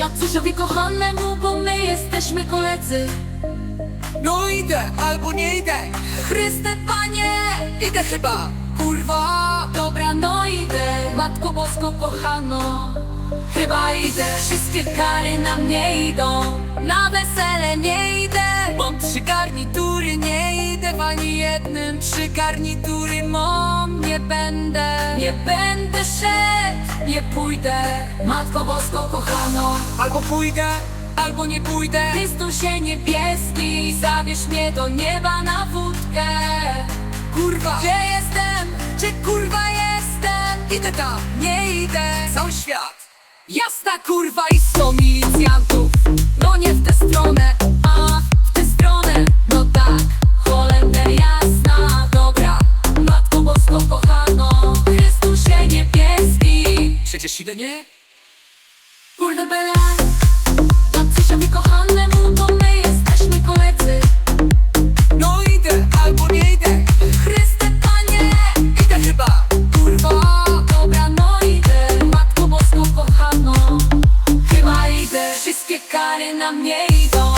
Jacusiowi kochanemu, bo my jesteśmy koledzy. No idę, albo nie idę. Chryste Panie, Idę chyba, kurwa dobra no idę. Matko Bosko kochano Chyba idę. Wszystkie kary na mnie idą. Na wesele nie idę. Mam trzy garnitury, nie idę w ani jednym. Trzy garnitury mam, nie będę. Nie będę szedł, nie pójdę Matko Bosko kochano. Albo pójdę, albo nie pójdę. Chrystusie niebieski Zabierz mnie do nieba na wódkę. Kurwa, Gdzie jestem? Gdzie kurwa jestem? Idę tam, nie idę. Cały świat. Jasna kurwa i sto milicjantów No nie w tę stronę, Przecież idę, nie? Kurde bele Jacusiowi kochanemu, bo my jesteśmy koledzy. No idę, albo nie idę. Chryste Panie, Idę chyba, kurwa dobra no idę. Matko Bosko kochano Chyba idę. Wszystkie kary na mnie idą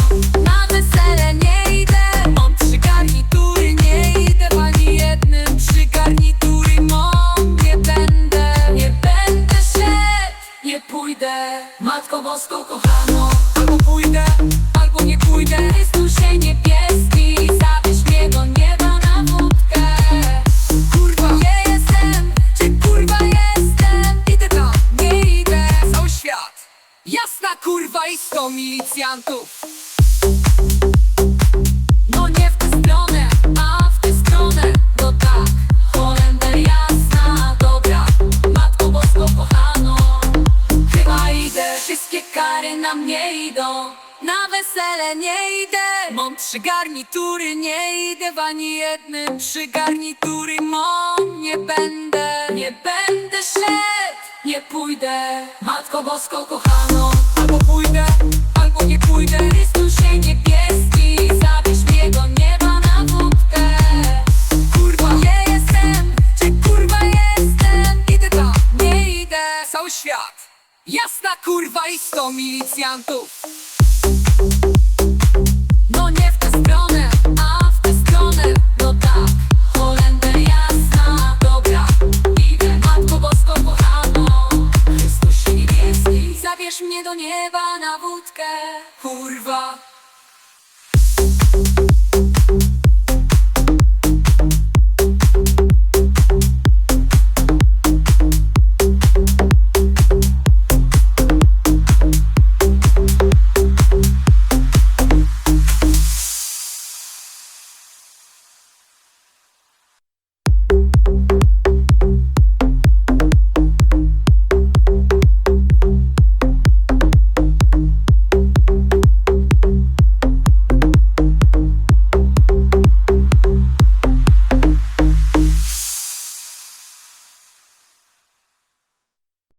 Matko Bosko kochano. Albo pójdę, albo nie pójdę. Chrystusie niebieski Zabierz mnie do nieba na wódkę. Kurwa, Gdzie jestem? gdzie kurwa jestem? Idę tam, nie idę. Cały świat. Jasna kurwa i sto milicjantów na mnie idą. Na wesele nie idę. Mam trzy garnitury, nie idę w ani jednym. Trzy garnitury mam, nie będę. Nie będę szedł, nie pójdę. Matko Bosko kochano Jasna kurwa i sto milicjantów. No nie w tę stronę, a w tę stronę. No tak, Holender jasna, dobra. Idę, Matko Bosko kochano. Chrystusie niebieski Zabierz mnie do nieba na wódkę. Kurwa,